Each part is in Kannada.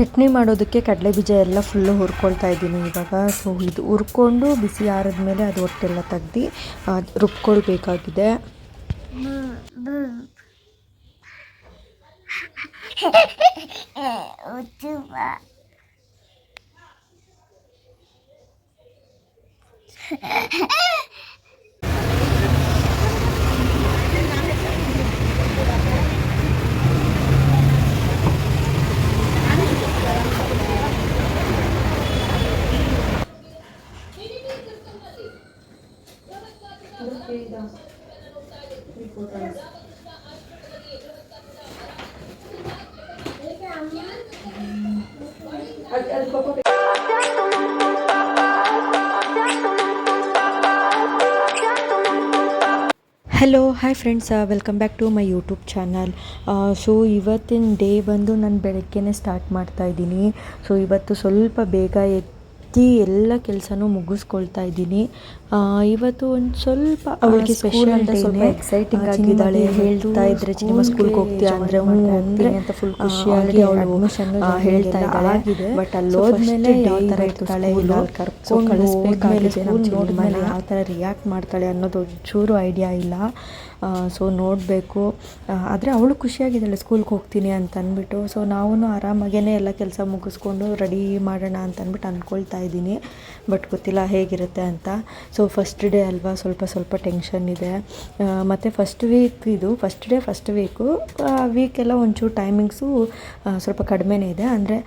ಚಟ್ನಿ ಮಾಡೋದಕ್ಕೆ ಕಡಲೆ ಬೀಜ ಎಲ್ಲ ಫುಲ್ಲು ಹುರ್ಕೊಳ್ತಾ ಇದ್ದೀನಿ ಇವಾಗ. ಸೊ ಇದು ಹುರ್ಕೊಂಡು ಬಿಸಿ ಆರಿದ್ಮೇಲೆ ಅದು ಹೊಟ್ಟೆಲ್ಲ ತೆಗ್ದು ರುಬ್ಕೊಳ್ಬೇಕಾಗಿದೆ. Hello hi friends welcome back to my YouTube channel so ಇವತ್ತಿನ ಡೇ ಬಂದು ನಾನು ಬೆಳಗ್ಗೆನೇ ಸ್ಟಾರ್ಟ್ ಮಾಡ್ತಾ ಇದ್ದೀನಿ. ಸೊ ಇವತ್ತು ಸ್ವಲ್ಪ ಬೇಗ ಎದ್ದು ಎಲ್ಲ ಕೆಲಸನೂ ಮುಗಿಸ್ಕೊಳ್ತಾ ಇದ್ದೀನಿ. ಆ, ಇವತ್ತು ಒಂದು ಸ್ವಲ್ಪ ಅವಳಿಗೆ ಸ್ಪೆಷಲ್ ಅಂತ ಸ್ವಲ್ಪ ಎಕ್ಸೈಟಿಂಗ್ ಆಗಿದ್ದಾಳೆ ಹೇಳ್ತಾ ಇದ್ರೆ ನಿಮ್ಮ ಸ್ಕೂಲ್ಗೆ ಹೋಗ್ತೀಯಾ ಅಂದರೆ ಅಂದ್ರೆ ಅಂತ ಫುಲ್ ಖುಷಿಯಾಗಿ ಅವಳು ಹೇಳ್ತಾ ಇದ್ದಾಳೆ. ಬಟ್ ಅಲ್ಲಿ ಹೋದ್ಮೇಲೆ ಯಾವ ಥರ ಇರ್ತಾಳೆ ಇಲ್ಲ ಅಲ್ಲಿ ಕರ್ಕೊಂಡು ಕಳಿಸ್ಬೇಕಾಗಿದೆ ನಮ್ಮ ಮೇಲೆ ಯಾವ ಥರ ರಿಯಾಕ್ಟ್ ಮಾಡ್ತಾಳೆ ಅನ್ನೋದು ಒಂಚೂರು ಐಡಿಯಾ ಇಲ್ಲ. ಸೊ ನೋಡಬೇಕು. ಆದರೆ ಅವಳು ಖುಷಿಯಾಗಿದ್ದಾಳೆ, ಸ್ಕೂಲ್ಗೆ ಹೋಗ್ತೀನಿ ಅಂತ ಅಂದ್ಬಿಟ್ಟು. ಸೊ ನಾವೂ ಆರಾಮಾಗೇ ಎಲ್ಲ ಕೆಲಸ ಮುಗಿಸ್ಕೊಂಡು ರೆಡಿ ಮಾಡೋಣ ಅಂತ ಅಂದ್ಬಿಟ್ಟು ಅಂದ್ಕೊಳ್ತಾ ಇದ್ದೀನಿ. ಬಟ್ ಗೊತ್ತಿಲ್ಲ ಹೇಗಿರುತ್ತೆ ಅಂತ. ಸೊ ಫಸ್ಟ್ ಡೇ ಅಲ್ವಾ, ಸ್ವಲ್ಪ ಸ್ವಲ್ಪ ಟೆನ್ಷನ್ ಇದೆ. ಮತ್ತು ಫಸ್ಟ್ ವೀಕ್ ಇದು ಫಸ್ಟ್ ಡೇ ಫಸ್ಟ್ ವೀಕು ವೀಕೆಲ್ಲ ಒಂಚೂರು ಟೈಮಿಂಗ್ಸು ಸ್ವಲ್ಪ ಕಡಿಮೆನೇ ಇದೆ. ಅಂದರೆ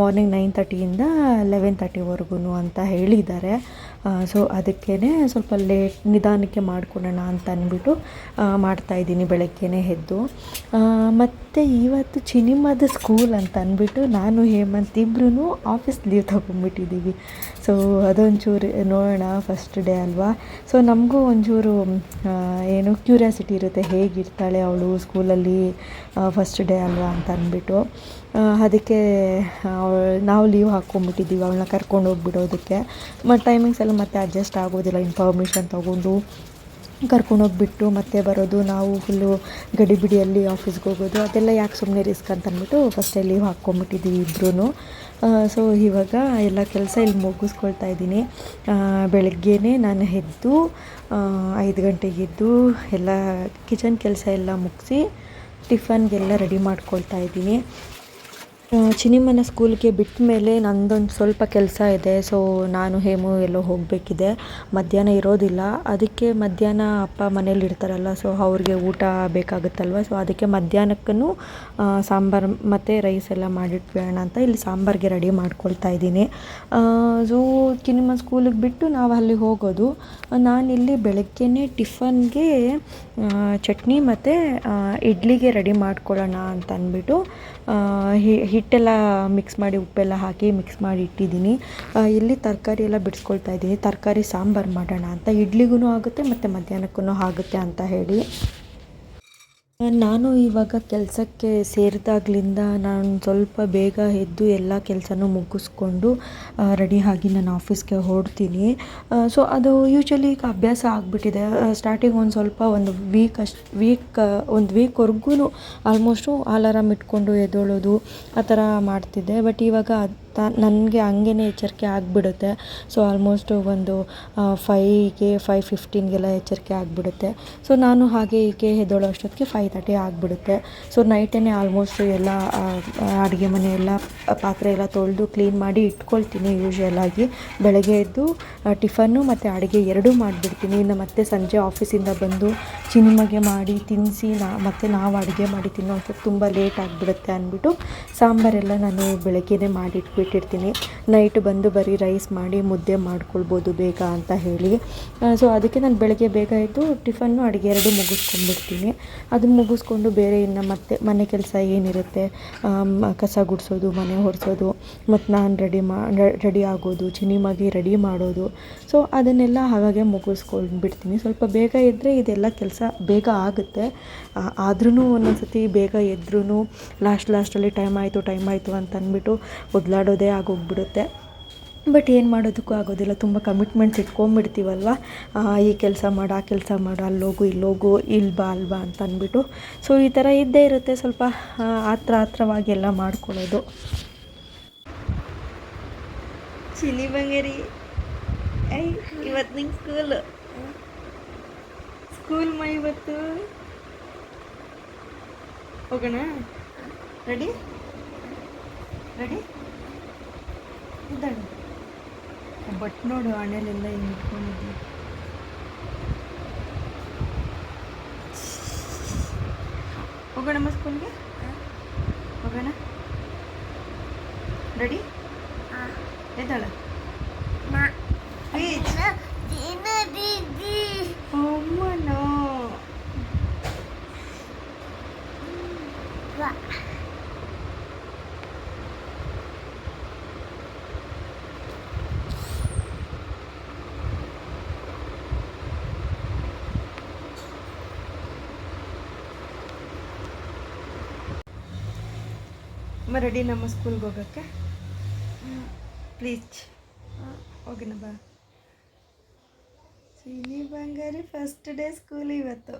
ಮಾರ್ನಿಂಗ್ ನೈನ್ ತರ್ಟಿಯಿಂದ ಲೆವೆನ್ ತರ್ಟಿವರೆಗೂ ಅಂತ ಹೇಳಿದ್ದಾರೆ. ಸೊ ಅದಕ್ಕೇ ಸ್ವಲ್ಪ ಲೇಟ್ ನಿಧಾನಕ್ಕೆ ಮಾಡಿಕೊಡೋಣ ಅಂತ ಅಂದ್ಬಿಟ್ಟು ಮಾಡ್ತಾಯಿದ್ದೀನಿ ಬೆಳಗ್ಗೆನೇ ಎದ್ದು. ಮತ್ತು ಇವತ್ತು ಚಿನಿಮದ ಸ್ಕೂಲ್ ಅಂತ ಅಂದ್ಬಿಟ್ಟು ನಾನು, ಹೇಮಂತ್ ಇಬ್ಬರೂ ಆಫೀಸ್ ಲೀವ್ ತೊಗೊಂಡ್ಬಿಟ್ಟಿದ್ದೀವಿ. ಸೊ ಅದೊಂಚೂರು ನೋಡೋಣ ಫಸ್ಟ್ ಡೇ ಅಲ್ವಾ? ಸೊ ನಮಗೂ ಒಂಚೂರು ಏನು ಕ್ಯೂರಿಯಾಸಿಟಿ ಇರುತ್ತೆ, ಹೇಗಿರ್ತಾಳೆ ಅವಳು ಸ್ಕೂಲಲ್ಲಿ ಫಸ್ಟ್ ಡೇ ಅಲ್ವಾ ಅಂತ ಅಂದ್ಬಿಟ್ಟು. ಅದಕ್ಕೆ ಅವ್ಳು ನಾವು ಲೀವ್ ಹಾಕ್ಕೊಂಬಿಟ್ಟಿದ್ದೀವಿ ಅವಳನ್ನ ಕರ್ಕೊಂಡು ಹೋಗ್ಬಿಡೋದಕ್ಕೆ. ಮತ್ತು ಟೈಮಿಂಗ್ಸ್ ಎಲ್ಲ ಮತ್ತೆ ಅಡ್ಜಸ್ಟ್ ಆಗೋದಿಲ್ಲ ಇನ್ಫಾರ್ಮೇಷನ್ ತೊಗೊಂಡು ಕರ್ಕೊಂಡೋಗ್ಬಿಟ್ಟು ಮತ್ತೆ ಬರೋದು, ನಾವು ಫುಲ್ಲು ಗಡಿಬಿಡಿಯಲ್ಲಿ ಆಫೀಸ್ಗೆ ಹೋಗೋದು, ಅದೆಲ್ಲ ಯಾಕೆ ಸುಮ್ಮನೆ ರಿಸ್ಕ್ ಅಂತ ಅಂದ್ಬಿಟ್ಟು ಫಸ್ಟೇ ಲೀವ್ ಹಾಕ್ಕೊಂಬಿಟ್ಟಿದ್ದೀವಿ ಇಬ್ಬರೂ ಸೊ ಇವಾಗ ಎಲ್ಲ ಕೆಲಸ ಇಲ್ಲಿ ಮುಗಿಸ್ಕೊಳ್ತಾ ಇದ್ದೀನಿ. ಬೆಳಗ್ಗೆನೇ ನಾನು ಎದ್ದು ಐದು ಗಂಟೆಗೆ ಎದ್ದು ಎಲ್ಲ ಕಿಚನ್ ಕೆಲಸ ಎಲ್ಲ ಮುಗಿಸಿ, ಟಿಫನ್ಗೆಲ್ಲ ರೆಡಿ ಮಾಡ್ಕೊಳ್ತಾ ಇದ್ದೀನಿ. ಆ, ಚಿನಿಮನ ಸ್ಕೂಲ್ಗೆ ಬಿಟ್ಟ ಮೇಲೆ ನಂದೊಂದು ಸ್ವಲ್ಪ ಕೆಲಸ ಇದೆ. ಸೊ ನಾನು ಹೇಮು ಎಲ್ಲೋ ಹೋಗಬೇಕಿದೆ. ಮಧ್ಯಾಹ್ನ ಇರೋದಿಲ್ಲ. ಅದಕ್ಕೆ ಮಧ್ಯಾಹ್ನ ಅಪ್ಪ ಮನೇಲಿ ಇರ್ತಾರಲ್ಲ ಸೊ ಅವ್ರಿಗೆ ಊಟ ಬೇಕಾಗುತ್ತಲ್ವ? ಸೊ ಅದಕ್ಕೆ ಮಧ್ಯಾಹ್ನಕ್ಕೂ ಸಾಂಬಾರು ಮತ್ತು ರೈಸ್ ಎಲ್ಲ ಮಾಡಿಟ್ಬೇಡೋಣ ಅಂತ ಇಲ್ಲಿ ಸಾಂಬಾರಿಗೆ ರೆಡಿ ಮಾಡ್ಕೊಳ್ತಾ ಇದ್ದೀನಿ. ಸೊ ಚಿನಿಮ ಸ್ಕೂಲಿಗೆ ಬಿಟ್ಟು ನಾವು ಅಲ್ಲಿ ಹೋಗೋದು. ನಾನಿಲ್ಲಿ ಬೆಳಗ್ಗೆನೇ ಟಿಫನ್ಗೆ ಚಟ್ನಿ ಮತ್ತು ಇಡ್ಲಿಗೆ ರೆಡಿ ಮಾಡ್ಕೊಳ್ಳೋಣ ಅಂತ ಅಂದ್ಬಿಟ್ಟು ಹಿಟ್ಟೆಲ್ಲ ಮಿಕ್ಸ್ ಮಾಡಿ, ಉಪ್ಪೆಲ್ಲ ಹಾಕಿ ಮಿಕ್ಸ್ ಮಾಡಿ ಇಟ್ಟಿದ್ದೀನಿ. ಇಲ್ಲಿ ತರಕಾರಿ ಎಲ್ಲ ಬಿಡಿಸ್ಕೊಳ್ತಾ ಇದ್ದೀನಿ. ತರಕಾರಿ ಸಾಂಬಾರು ಮಾಡೋಣ ಅಂತ. ಇಡ್ಲಿಗೂ ಆಗುತ್ತೆ, ಮತ್ತು ಮಧ್ಯಾಹ್ನಕ್ಕೂ ಆಗುತ್ತೆ ಅಂತ ಹೇಳಿ. ನಾನು ಇವಾಗ ಕೆಲಸಕ್ಕೆ ಸೇರಿದಾಗ್ಲಿಂದ ನಾನು ಸ್ವಲ್ಪ ಬೇಗ ಎದ್ದು ಎಲ್ಲ ಕೆಲಸನೂ ಮುಗಿಸ್ಕೊಂಡು ರೆಡಿ ಆಗಿ ನಾನು ಆಫೀಸ್ಗೆ ಹೊರಡ್ತೀನಿ. ಸೊ ಅದು ಯೂಶ್ವಲಿ ಈಗ ಅಭ್ಯಾಸ ಆಗಿಬಿಟ್ಟಿದೆ. ಸ್ಟಾರ್ಟಿಂಗ್ ಒಂದು ಸ್ವಲ್ಪ ಒಂದು ವೀಕ್ ಅಷ್ಟು ವೀಕ್ ಒಂದು ವೀಕ್ವರೆಗೂ ಆಲ್ಮೋಸ್ಟು ಅಲಾರಾಮ್ ಇಟ್ಕೊಂಡು ಎದ್ದೇಳೋದು ಆ ಥರ ಮಾಡ್ತಿದ್ದೆ. ಬಟ್ ಇವಾಗ ನನಗೆ ಹಂಗೇ ಎಚ್ಚರಿಕೆ ಆಗಿಬಿಡುತ್ತೆ. ಸೊ ಆಲ್ಮೋಸ್ಟ್ ಒಂದು ಫೈವ್ಗೆ ಫೈವ್ ಫಿಫ್ಟೀನ್ಗೆಲ್ಲ ಎಚ್ಚರಿಕೆ ಆಗಿಬಿಡುತ್ತೆ. ಸೊ ನಾನು ಹಾಗೆ ಹೀಗೆ ಎದ್ದೋಳೋ ಅಷ್ಟೊತ್ತಿಗೆ ಫೈವ್ ತರ್ಟಿ ಆಗಿಬಿಡುತ್ತೆ. ಸೊ ನೈಟೇ ಆಲ್ಮೋಸ್ಟ್ ಎಲ್ಲ ಅಡುಗೆ ಮನೆ ಎಲ್ಲ, ಪಾತ್ರೆ ಎಲ್ಲ ತೊಳೆದು ಕ್ಲೀನ್ ಮಾಡಿ ಇಟ್ಕೊಳ್ತೀನಿ ಯೂಶ್ವಲಾಗಿ ಬೆಳಗ್ಗೆ ಎದ್ದು ಟಿಫನ್ನು ಮತ್ತು ಅಡುಗೆ ಎರಡೂ ಮಾಡಿಬಿಡ್ತೀನಿ. ಇನ್ನು ಮತ್ತೆ ಸಂಜೆ ಆಫೀಸಿಂದ ಬಂದು ಚಿನಿಮಗೆ ಮಾಡಿ ತಿನ್ನಿಸಿ ನಾ, ಮತ್ತು ನಾವು ಅಡುಗೆ ಮಾಡಿ ತಿನ್ನೋ ಅಷ್ಟೊತ್ತು ತುಂಬ ಲೇಟ್ ಆಗಿಬಿಡುತ್ತೆ ಅಂದ್ಬಿಟ್ಟು ಸಾಂಬಾರೆಲ್ಲ ನಾನು ಬೆಳಗ್ಗೆನೇ ಮಾಡಿ ಇಟ್ಬಿಟ್ಟಿರ್ತೀನಿ ನೈಟ್ ಬಂದು ಬರೀ ರೈಸ್ ಮಾಡಿ ಮುದ್ದೆ ಮಾಡ್ಕೊಳ್ಬೋದು ಬೇಗ ಅಂತ ಹೇಳಿ. ಸೊ ಅದಕ್ಕೆ ನಾನು ಬೆಳಗ್ಗೆ ಬೇಗ ಇದ್ದು ಟಿಫನ್ನು ಅಡುಗೆ ಎರಡು ಮುಗಿಸ್ಕೊಂಡ್ಬಿಡ್ತೀನಿ. ಅದು ಮುಗಿಸ್ಕೊಂಡು ಬೇರೆ ಇನ್ನು ಮತ್ತೆ ಮನೆ ಕೆಲಸ ಏನಿರುತ್ತೆ ಕಸ ಗುಡಿಸೋದು, ಮನೆ ಒರೆಸೋದು, ಮತ್ತು ನಾನು ರೆಡಿ ಮಾ ರೆಡಿ ಆಗೋದು ಚಿನಿಮಾಗಿ ರೆಡಿ ಮಾಡೋದು. ಸೊ ಅದನ್ನೆಲ್ಲ ಹಾಗಾಗಿ ಮುಗಿಸ್ಕೊಂಡ್ಬಿಡ್ತೀನಿ. ಸ್ವಲ್ಪ ಬೇಗ ಇದ್ದರೆ ಇದೆಲ್ಲ ಕೆಲಸ ಬೇಗ ಆಗುತ್ತೆ. ಆದ್ರೂ ಒಂದೊಂದು ಸತಿ ಬೇಗ ಎದ್ರೂ ಲಾಸ್ಟ್ ಲಾಸ್ಟಲ್ಲಿ ಟೈಮ್ ಆಯಿತು ಟೈಮ್ ಆಯಿತು ಅಂತ ಅಂದ್ಬಿಟ್ಟು ಒದ್ಲಾಡೋದೇ ಆಗೋಗ್ಬಿಡುತ್ತೆ. ಬಟ್ ಏನು ಮಾಡೋದಕ್ಕೂ ಆಗೋದಿಲ್ಲ. ತುಂಬ ಕಮಿಟ್ಮೆಂಟ್ಸ್ ಇಟ್ಕೊಂಬಿಡ್ತೀವಲ್ವ ಈ ಕೆಲಸ ಮಾಡು, ಆ ಕೆಲಸ ಮಾಡು, ಅಲ್ಲೋಗು, ಇಲ್ಲೋಗು ಇಲ್ಲಿ ಬಾ ಅಲ್ವಾ ಅಂತ ಅಂದ್ಬಿಟ್ಟು. ಸೊ ಈ ಥರ ಇದ್ದೇ ಇರುತ್ತೆ ಸ್ವಲ್ಪ ಆತ್ರ ಆತ್ರವಾಗಿ ಎಲ್ಲ ಮಾಡ್ಕೊಳ್ಳೋದು. ಚಿಲಿ ಬಂಗೇರಿ. ಇವತ್ತು ನಿಂಗೆ ಸ್ಕೂಲ್ ಸ್ಕೂಲ್ ಮಾ ಇವತ್ತು. ಹೋಗೋಣ? ರೆಡಿ ರೆಡಿ ಇದ್ದಾಳೆ. ಬಟ್ ನೋಡು ಹಣೆಲೆಲ್ಲ ಹಿಂಗೆ ಇಟ್ಕೊಂಡಿದ್ದೆ. ಹೋಗೋಣಮ್ಮ ಸ್ಕೂಲ್ಗೆ ಹೋಗೋಣ? ರೆಡಿ ಎದ್ದಾಳ? ರೆಡಿ ನಮ್ಮ ಸ್ಕೂಲ್ಗೆ ಹೋಗೋಕ್ಕೆ? ಪ್ಲೀಸ್ ಹೋಗಿನ ಬಾ. ಸಿನಿ ಬಂಗಾರಿ ಫಸ್ಟ್ ಡೇ ಸ್ಕೂಲ್ ಇವತ್ತು.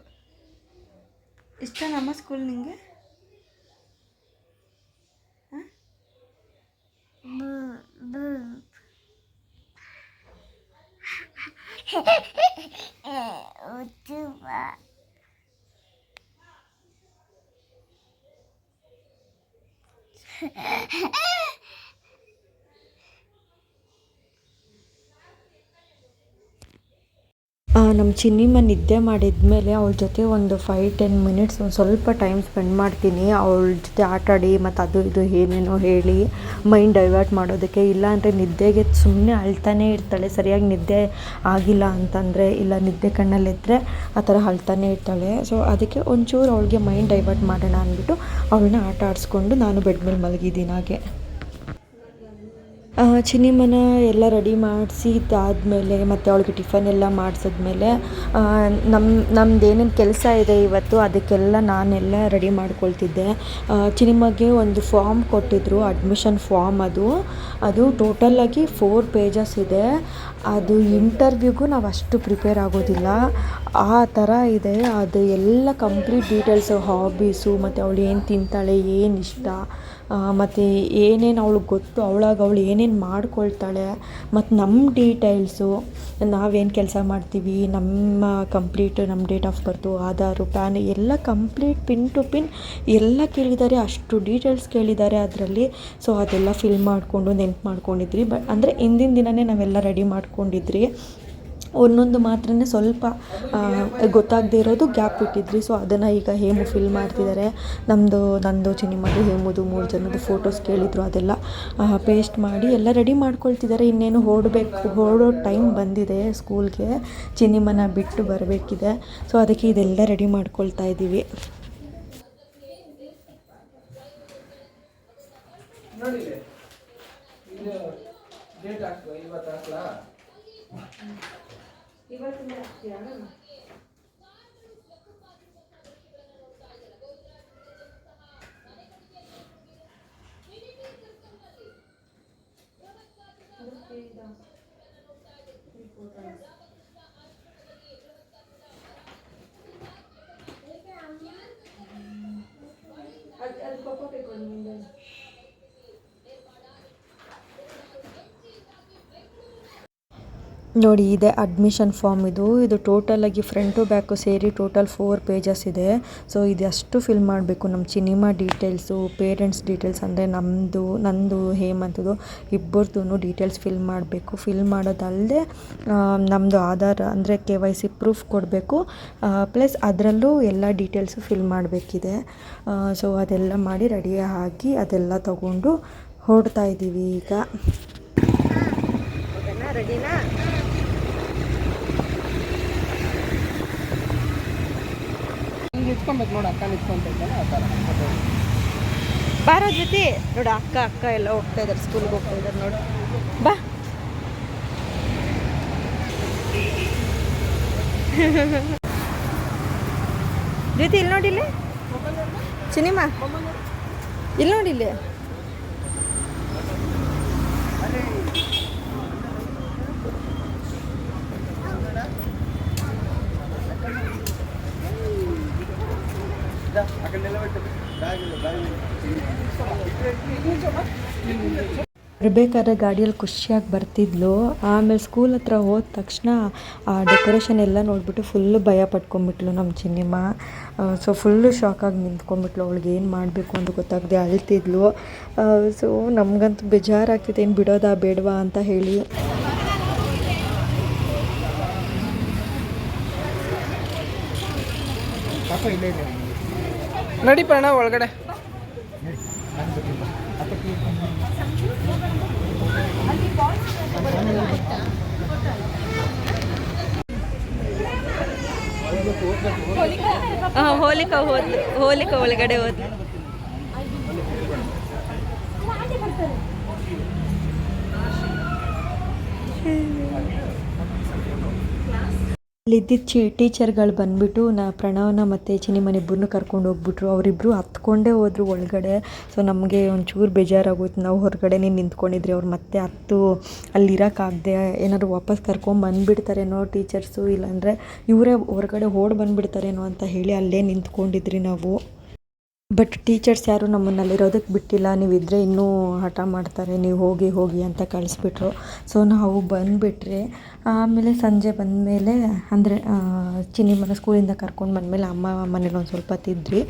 ಇಷ್ಟ ನಮ್ಮ ಸ್ಕೂಲ್ ನಿಂಗೆ? ನಮ್ಮ ಚಿನ್ನಿಮ್ಮ ನಿದ್ದೆ ಮಾಡಿದ್ಮೇಲೆ ಅವಳ ಜೊತೆ ಒಂದು ಫೈವ್ ಟೆನ್ ಮಿನಿಟ್ಸ್ ಒಂದು ಸ್ವಲ್ಪ ಟೈಮ್ ಸ್ಪೆಂಡ್ ಮಾಡ್ತೀನಿ. ಅವಳ ಜೊತೆ ಆಟಾಡಿ ಮತ್ತು ಅದು ಇದು ಏನೇನೋ ಹೇಳಿ ಮೈಂಡ್ ಡೈವರ್ಟ್ ಮಾಡೋದಕ್ಕೆ. ಇಲ್ಲ ಅಂದರೆ ನಿದ್ದೆಗೆ ಸುಮ್ಮನೆ ಅಳ್ತಾನೇ ಇರ್ತಾಳೆ. ಸರಿಯಾಗಿ ನಿದ್ದೆ ಆಗಿಲ್ಲ ಅಂತಂದರೆ, ಇಲ್ಲ ನಿದ್ದೆ ಕಣ್ಣಲ್ಲಿದ್ದರೆ ಆ ಥರ ಅಳ್ತಾನೆ ಇರ್ತಾಳೆ. ಸೊ ಅದಕ್ಕೆ ಒಂಚೂರು ಅವಳಿಗೆ ಮೈಂಡ್ ಡೈವರ್ಟ್ ಮಾಡೋಣ ಅಂದ್ಬಿಟ್ಟು ಅವಳನ್ನ ಆಟ ಆಡಿಸ್ಕೊಂಡು ನಾನು ಬೆಡ್ ಮೇಲೆ ಮಲಗಿದ್ದೀನಿ ಹಾಗೆ. ಚಿನ್ನಿಮ್ಮನ ಎಲ್ಲ ರೆಡಿ ಮಾಡಿಸಿದ್ದಾದ್ಮೇಲೆ ಮತ್ತು ಅವಳಿಗೆ ಟಿಫನ್ ಎಲ್ಲ ಮಾಡಿಸಿದ್ಮೇಲೆ ನಮ್ಮ ನಮ್ದು ಏನೇನು ಕೆಲಸ ಇದೆ ಇವತ್ತು ಅದಕ್ಕೆಲ್ಲ ನಾನೆಲ್ಲ ರೆಡಿ ಮಾಡ್ಕೊಳ್ತಿದ್ದೆ. ಚಿನ್ನಿಮ್ಮಗೆ ಒಂದು ಫಾರ್ಮ್ ಕೊಟ್ಟಿದ್ದರು ಅಡ್ಮಿಷನ್ ಫಾರ್ಮ್ ಅದು. ಅದು ಟೋಟಲಾಗಿ ಫೋರ್ ಪೇಜಸ್ ಇದೆ. ಅದು ಇಂಟರ್ವ್ಯೂಗೂ ನಾವು ಅಷ್ಟು ಪ್ರಿಪೇರ್ ಆಗೋದಿಲ್ಲ. ಆ ಥರ ಇದೆ. ಅದು ಎಲ್ಲ ಕಂಪ್ಲೀಟ್ ಡೀಟೇಲ್ಸು, ಹಾಬೀಸು, ಮತ್ತು ಅವಳು ಏನು ತಿಂತಾಳೆ, ಏನು ಇಷ್ಟ ಮತ್ತು ಏನೇನು ಅವ್ಳಿಗೆ ಗೊತ್ತು, ಅವಳಾಗ ಅವಳು ಏನೇನು ಮಾಡ್ಕೊಳ್ತಾಳೆ ಮತ್ತು ನಮ್ಮ ಡೀಟೇಲ್ಸು ನಾವೇನು ಕೆಲಸ ಮಾಡ್ತೀವಿ, ನಮ್ಮ ಕಂಪ್ಲೀಟ್ ನಮ್ಮ date of birth Aadhaar PAN ಎಲ್ಲ ಕಂಪ್ಲೀಟ್ ಪಿನ್ ಟು ಪಿನ್ ಎಲ್ಲ ಕೇಳಿದ್ದಾರೆ, ಅಷ್ಟು ಡೀಟೇಲ್ಸ್ ಕೇಳಿದ್ದಾರೆ ಅದರಲ್ಲಿ. ಸೊ ಅದೆಲ್ಲ ಫಿಲ್ ಮಾಡಿಕೊಂಡು, ನೆನ್ಪು ಮಾಡ್ಕೊಂಡಿದ್ರಿ. ಬಟ್ ಅಂದರೆ ಹಿಂದಿನ ದಿನವೇ ನಾವೆಲ್ಲ ರೆಡಿ ಮಾಡ್ಕೊಂಡಿದ್ರಿ. ಒಂದೊಂದು ಮಾತ್ರನೇ ಸ್ವಲ್ಪ ಗೊತ್ತಾಗದೇ ಇರೋದು ಗ್ಯಾಪ್ ಬಿಟ್ಟಿದ್ರಿ ಸೊ ಅದನ್ನು ಈಗ ಹೇಮು ಫಿಲ್ ಮಾಡ್ತಿದ್ದಾರೆ ನಮ್ಮದು ನಂದು ಚಿನಿಮದು ಹೇಮುದು ಮೂರು ಜನದ ಫೋಟೋಸ್ ಕೇಳಿದರು ಅದೆಲ್ಲ ಪೇಸ್ಟ್ ಮಾಡಿ ಎಲ್ಲ ರೆಡಿ ಮಾಡ್ಕೊಳ್ತಿದ್ದಾರೆ ಇನ್ನೇನು ಹೊರಡಬೇಕು ಹೊರಡೋ ಟೈಮ್ ಬಂದಿದೆ ಸ್ಕೂಲ್ಗೆ ಚಿನ್ನಿಮ್ಮನ ಬಿಟ್ಟು ಬರಬೇಕಿದೆ. ಸೊ ಅದಕ್ಕೆ ಇದೆಲ್ಲ ರೆಡಿ ಮಾಡ್ಕೊಳ್ತಾ ಇದ್ದೀವಿ. ಡೇಟ್ ಇದು ಡೇಟ್ ಹಾಕು ಇವತ್ತು ಹಾಕ್ಲಾ ನೋಡಿ, ಇದೆ ಅಡ್ಮಿಷನ್ ಫಾರ್ಮ್ ಇದು. ಇದು ಟೋಟಲ್ ಆಗಿ ಫ್ರಂಟು ಬ್ಯಾಕು ಸೇರಿ ಟೋಟಲ್ ಫೋರ್ ಪೇಜಸ್ ಇದೆ. ಸೊ ಇದಷ್ಟು ಫಿಲ್ ಮಾಡಬೇಕು. ನಮ್ಮ ಸಿನಿಮಾ ಡೀಟೇಲ್ಸು ಪೇರೆಂಟ್ಸ್ ಡೀಟೇಲ್ಸ್ ಅಂದರೆ ನಮ್ಮದು ನಂದು, ಹೇಮಂತದು ಇಬ್ಬರದ್ದು ಡೀಟೇಲ್ಸ್ ಫಿಲ್ ಮಾಡಬೇಕು. ಫಿಲ್ ಮಾಡೋದಲ್ಲದೆ ನಮ್ಮದು ಆಧಾರ್ ಅಂದರೆ ಕೆ ವೈ ಸಿ ಪ್ರೂಫ್ ಕೊಡಬೇಕು. ಪ್ಲಸ್ ಅದರಲ್ಲೂ ಎಲ್ಲ ಡೀಟೇಲ್ಸು ಫಿಲ್ ಮಾಡಬೇಕಿದೆ. ಸೊ ಅದೆಲ್ಲ ಮಾಡಿ ರೆಡಿ ಹಾಕಿ ಅದೆಲ್ಲ ತಗೊಂಡು ಹೊರಡ್ತಾ ಇದ್ದೀವಿ ಈಗ. ರೆಡಿನಾ ಹಿಂಗೆ ನೋಡಿ ಅಕ್ಕ ನಿಂತ್ಕೊಂತೈತಲ್ಲ ಆ ಥರ. ಬಾರೋ ಜೊತೆ ನೋಡು ಅಕ್ಕ ಅಕ್ಕ ಎಲ್ಲ ಹೋಗ್ತಾ ಇದ್ದಾರೆ ಸ್ಕೂಲ್ಗೆ ಹೋಗ್ತಾ ಇದ್ದಾರೆ ನೋಡು. ಬಾ. ಜ್ಯೋತಿ ಇಲ್ಲಿ ನೋಡಿಲ್ಲ ಸಿನಿಮಾ? ಇಲ್ಲಿ ನೋಡಿಲ್ಲ ಇದ, ಆ ಕಡೆ ನಿಲ್ಲಬಿಟ್ಟು. ಬ್ಯಾಗ್ ಇಲ್ಲ, ಬ್ಯಾಗ್ ಇಲ್ಲ. ಬರಬೇಕಾದ್ರೆ ಗಾಡಿಯಲ್ಲಿ ಖುಷಿಯಾಗಿ ಬರ್ತಿದ್ಲು. ಆಮೇಲೆ ಸ್ಕೂಲ್ ಹತ್ರ ಹೋದ ತಕ್ಷಣ ಆ ಡೆಕೋರೇಷನ್ ಎಲ್ಲ ನೋಡಿಬಿಟ್ಟು ಫುಲ್ಲು ಭಯ ಪಟ್ಕೊಂಡ್ಬಿಟ್ಲು ನಮ್ಮ ಚಿನ್ನಿಮ್ಮ ಸೊ ಫುಲ್ಲು ಶಾಕಾಗಿ ನಿಂತ್ಕೊಂಡ್ಬಿಟ್ಲು. ಅವಳಿಗೆ ಏನು ಮಾಡಬೇಕು ಅಂತ ಗೊತ್ತಾಗದೆ ಅಳ್ತಿದ್ಲು. ಸೊ ನಮಗಂತೂ ಬೇಜಾರಾಗ್ತಿದೆ, ಏನು ಬಿಡೋದಾ ಬೇಡವಾ ಅಂತ ಹೇಳಿ. ಇಲ್ಲ ನಡಿ ಪರ್ಣ ಒಳಗಡೆ. ಹೋಲಿಕ ಹೋದ್ಲು. ಹೋಲಿಕ ಒಳಗಡೆ ಹೋದ್ಲು. ಅಲ್ಲಿದ್ದಿದ್ದ ಚಿ, ಟೀಚರ್ಗಳು ಬಂದ್ಬಿಟ್ಟು ನಾ ಪ್ರಣವನ ಮತ್ತು ಚಿನಿಮನ ಇಬ್ಬರನ್ನೂ ಕರ್ಕೊಂಡು ಹೋಗ್ಬಿಟ್ರು. ಅವರಿಬ್ಬರು ಹತ್ಕೊಂಡೇ ಹೋದ್ರು ಒಳಗಡೆ. ಸೊ ನಮಗೆ ಒಂಚೂರು ಬೇಜಾರಾಗೋಯ್ತು. ನಾವು ಹೊರಗಡೆನೇ ನಿಂತ್ಕೊಂಡಿದ್ರಿ. ಅವ್ರು ಮತ್ತೆ ಹತ್ತು ಅಲ್ಲಿ ಇರೋಕ್ಕಾಗದೆ ಏನಾದ್ರು ವಾಪಸ್ ಕರ್ಕೊಂಡು ಬಂದುಬಿಡ್ತಾರೇನೋ ಟೀಚರ್ಸು, ಇಲ್ಲಾಂದರೆ ಇವರೇ ಹೊರಗಡೆ ಓಡಿ ಬಂದುಬಿಡ್ತಾರೇನೋ ಅಂತ ಹೇಳಿ ಅಲ್ಲೇ ನಿಂತ್ಕೊಂಡಿದ್ರಿ ನಾವು. ಬಟ್ ಟೀಚರ್ಸ್ ಯಾರು ನಮ್ಮನ್ನು ಅಲ್ಲಿರೋದಕ್ಕೆ ಬಿಟ್ಟಿಲ್ಲ. ನೀವಿದ್ದರೆ ಇನ್ನೂ ಹಠ ಮಾಡ್ತಾರೆ. ನೀವು ಹೋಗಿ ಹೋಗಿ ಅಂತ ಕಳಿಸ್ಬಿಟ್ರು. ಸೊ ನಾವು ಬಂದುಬಿಟ್ರೆ, ಆಮೇಲೆ ಸಂಜೆ ಬಂದಮೇಲೆ, ಅಂದರೆ ಚಿನ್ನಿಮ್ಮನ ಸ್ಕೂಲಿಂದ ಕರ್ಕೊಂಡು ಬಂದಮೇಲೆ ಅಮ್ಮ ಮನೇಲಿ ಒಂದು ಸ್ವಲ್ಪ ತಿದ್ರಿ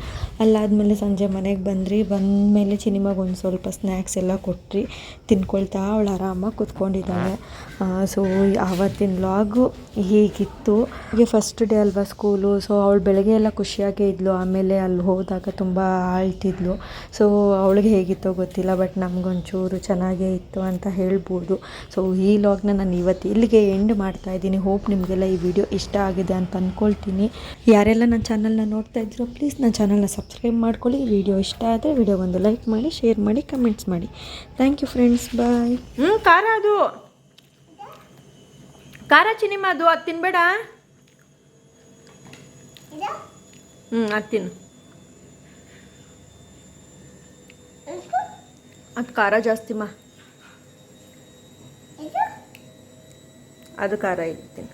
ಅಲ್ಲಾದಮೇಲೆ ಸಂಜೆ ಮನೆಗೆ ಬಂದ್ರಿ. ಬಂದಮೇಲೆ ಚಿನ್ನಿಮಗೆ ಒಂದು ಸ್ವಲ್ಪ ಸ್ನ್ಯಾಕ್ಸ್ ಎಲ್ಲ ಕೊಟ್ರಿ. ತಿನ್ಕೊಳ್ತಾ ಅವಳು ಆರಾಮಾಗಿ ಕೂತ್ಕೊಂಡಿದ್ದಾಳೆ. ಸೊ ಆವತ್ತಿನ ಲಾಗು ಹೀಗಿತ್ತು. ಹೀಗೆ ಫಸ್ಟ್ ಡೇ ಅಲ್ವಾ ಸ್ಕೂಲು ಸೊ ಅವಳು ಬೆಳಗ್ಗೆ ಎಲ್ಲ ಖುಷಿಯಾಗೇ ಇದ್ಲು, ಆಮೇಲೆ ಅಲ್ಲಿ ಹೋದಾಗ ತುಂಬ ಆಳ್ತಿದ್ಲು. ಸೊ ಅವಳಿಗೆ ಹೇಗಿತ್ತೋ ಗೊತ್ತಿಲ್ಲ ಬಟ್ ನಮಗೊಂಚೂರು ಚೆನ್ನಾಗೇ ಇತ್ತು ಅಂತ ಹೇಳ್ಬೋದು. ಸೊ ಈ ಲಾಗ್ನ ನಾನು ಇವತ್ತು ಇಲ್ಲಿಗೆ ಎಂಡ್ ಮಾಡ್ತಾ ಇದ್ದೀನಿ. ಹೋಪ್ ನಿಮಗೆಲ್ಲ ಈ ವಿಡಿಯೋ ಇಷ್ಟ ಆಗಿದೆ ಅಂತ ಅಂದ್ಕೊಳ್ತೀನಿ ಯಾರೆಲ್ಲ ನನ್ನ ಚಾನಲ್ನ ನೋಡ್ತಾ ಇದ್ರು ಪ್ಲೀಸ್ ನನ್ನ ಚಾನಲ್ನ ಸಬ್ಸ್ಕ್ರೈಬ್ ಮಾಡ್ಕೊಳ್ಳಿ. ವಿಡಿಯೋ ಇಷ್ಟ ಆದರೆ ವಿಡಿಯೋ ಒಂದು ಲೈಕ್ ಮಾಡಿ ಶೇರ್ ಮಾಡಿ ಕಮೆಂಟ್ಸ್ ಮಾಡಿ. ಥ್ಯಾಂಕ್ ಯು ಫ್ರೆಂಡ್ಸ್ ಬಾಯ್ ಹ್ಞೂ ಖಾರ ಅದು. ಖಾರ ಚಿನಿಮ ಅದು ಅದು ತಿನ್ಬೇಡ. ಹ್ಞೂ ಅದು ತಿನ್ನು. ಅದು ಖಾರ ಜಾಸ್ತಿ ಮಾ. ಅದು ಖಾರ ಇಡ್ತೀನಿ